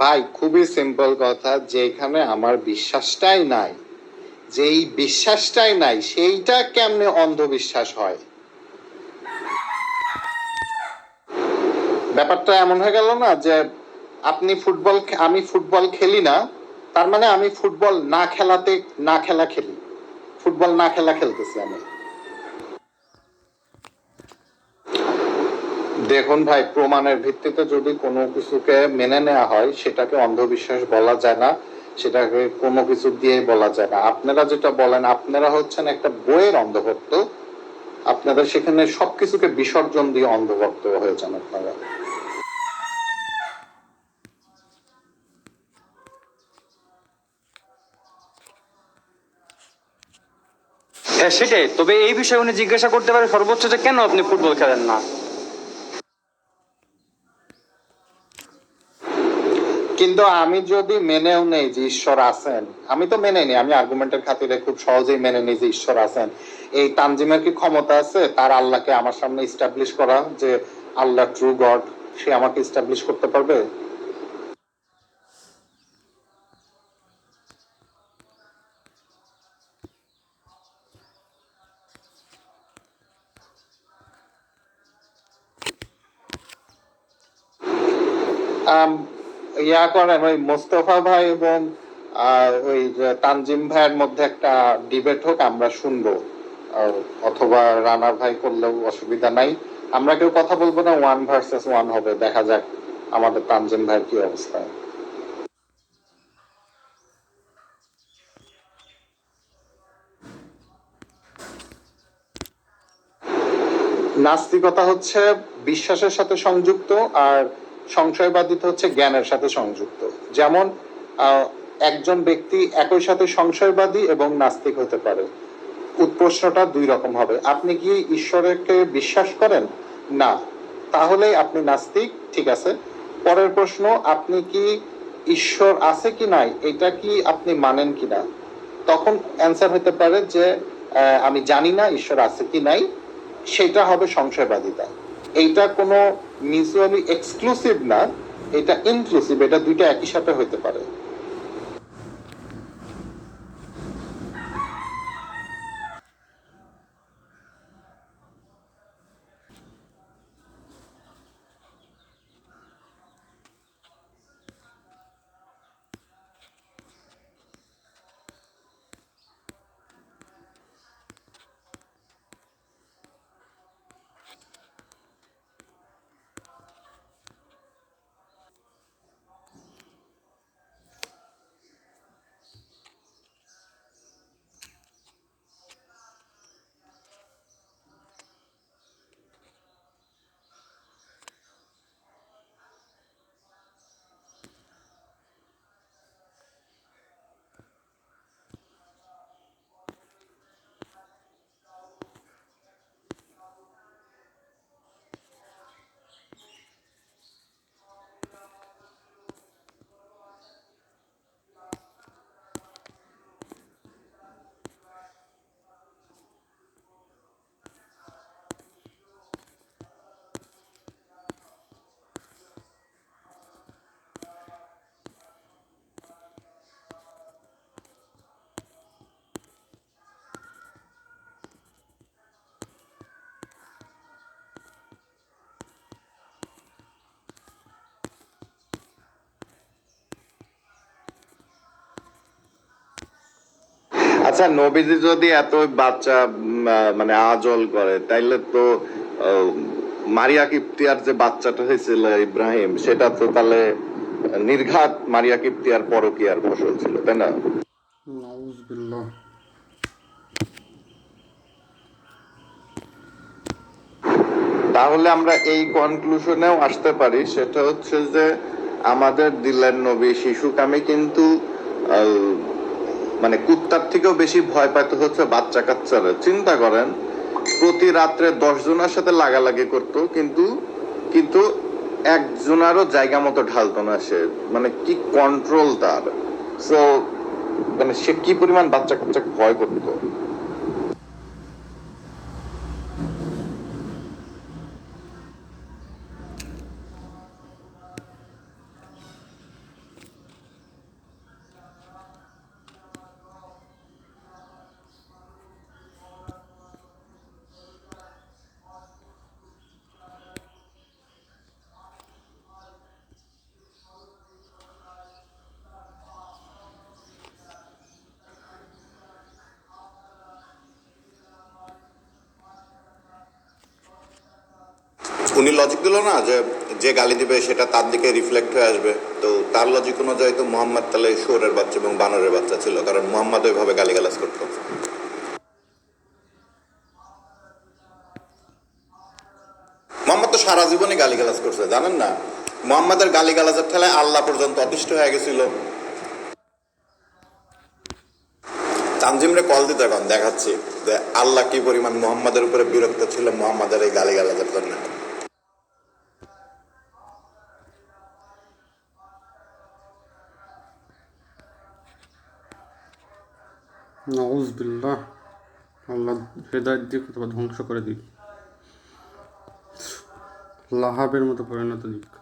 ভাই, খুবই সিম্পল কথা যেখানে আমার বিশ্বাসটাই নাই। যেই বিশ্বাসটাই নাই, সেইটা কেমনে অন্ধবিশ্বাস হয়? ব্যাপারটা এমন হয়ে গেল না যে আপনি ফুটবল আমি ফুটবল খেলি না, তার মানে আমি ফুটবল না খেলাতে না খেলা খেলি। ফুটবল না খেলা খেলতেছি আমি। দেখুন ভাই, প্রমাণের ভিত্তিতে যদি কোনো কিছুকে মেনে নেওয়া হয়, সেটাকে অন্ধবিশ্বাস বলা যায় না, সেটাকে কোনো কিছু দিয়ে বলা যায় না। আপনারা যেটা বলেন, আপনারা হচ্ছেন একটা বইয়ের অন্ধভক্ত আপনাদের সেখানে সবকিছুকে বিসর্জন দিয়ে অন্ধভক্ত হয়ে যান আপনারা। হ্যাঁ সেটাই। তবে এই বিষয়ে উনি জিজ্ঞাসা করতে পারে, সর্বোচ্চ যে কেন আপনি ফুটবল খেলেন না? কিন্তু আমি যদি মেনেও নেই যে ঈশ্বর আছেন আমি তো মেনে নিই আমি আর্গুমেন্টের খাতিরে খুব সহজেই মেনে নিই যে ঈশ্বর আছেন। এই তানজিমের কি ক্ষমতা আছে? তার আল্লাহকে আমার সামনে ইস্টাবলিশ করা যে আল্লাহ ট্রু গড সে আমাকে ইস্টাবলিশ করতে পারবে? আম, ইয়া করেন ওই মোস্তফা ভাই এবং ওই তানজিম ভাইয়ের মধ্যে একটা ডিবেট হোক, আমরা শুনব। অথবা রানার ভাই করলেও অসুবিধা নাই। আমরা কেউ কথা বলব না ওয়ান ভার্সেস ওয়ান হবে। দেখা যাক আমাদের তানজিম ভাইয়ের কি অবস্থা। নাস্তিকতা হচ্ছে বিশ্বাসের সাথে সংযুক্ত, আর সংশয়বাদিতা হচ্ছে, জ্ঞানের সাথে সংযুক্ত। যেমন একজন ব্যক্তি একই সাথে সংশয়বাদী এবং নাস্তিক হতে পারে। উৎপ্রশ্নটা দুই রকম হবে। আপনি কি ঈশ্বরকে বিশ্বাস করেন? না। তাহলে আপনি নাস্তিক, ঠিক আছে। পরের প্রশ্ন, আপনি কি ঈশ্বর আছে কি নাই? এটা কি আপনি মানেন কি না তখন অ্যান্সার হতে পারে যে আমি জানি না ঈশ্বর আছে কি নাই। সেটা হবে সংশয়বাদিতা। এইটা কোনো মিউচুয়ালি এক্সক্লুসিভ না এটা ইনক্লুসিভ এটা দুইটা একই সাথে হতে পারে। আচ্ছা নবীজি যদি এত বাচ্চা মানে আজল করে তাইলে তো মারিয়া কিপ্তিয়ার যে বাচ্চাটা হয়েছিল ইব্রাহিম সেটা তো তাহলে নির্ঘাত মারিয়া কিপ্তিয়ার পরকিয়ার ফসল ছিল তাই না? তাহলে আমরা এই কনক্লুশনেও আসতে পারি সেটা হচ্ছে যে আমাদের দিলের নবী শিশুকামী কিন্তু আহ, মানে কুত্তার থেকেও বেশি ভয় পাইতে হচ্ছে বাচ্চা কাচ্চারা। চিন্তা করেন, প্রতি রাত্রে দশ জনের সাথে লাগালাগি করত, কিন্তু কিন্তু একজনারও জায়গা মতো ঢালতো না সে। মানে কি কন্ট্রোল তার। সো মানে সে কি পরিমাণ বাচ্চা কাচ্চা ভয় করতো? উনি লজিক দিল না যে যে গালি দিবে সেটা তার দিকে রিফ্লেক্ট হয়ে আসবে। তো তার লজিক অনুযায়ী তো মোহাম্মদ তাহলে শুয়োরের বাচ্চা এবং বানরের বাচ্চা ছিল, কারণ মোহাম্মদ ওইভাবে গালিগালাজ করতো। মোহাম্মদ তো সারা গালিগালাজ করছে, জানেন না? মোহাম্মদের গালিগালাজের ঠেলায় আল্লাহ পর্যন্ত অতিষ্ঠ হয়ে গেছিল। তানজিমরে কল দিতে এখন দেখাচ্ছি যে আল্লাহ কি পরিমাণ মোহাম্মদের উপরে বিরক্ত ছিল মোহাম্মদের এই গালিগালাজের জন্য। নাউজবিল্লাহ আল্লাহ হেদায়ত দিক অথবা ধ্বংস করে দিক। লাহাবের মতো পরিণত দিক।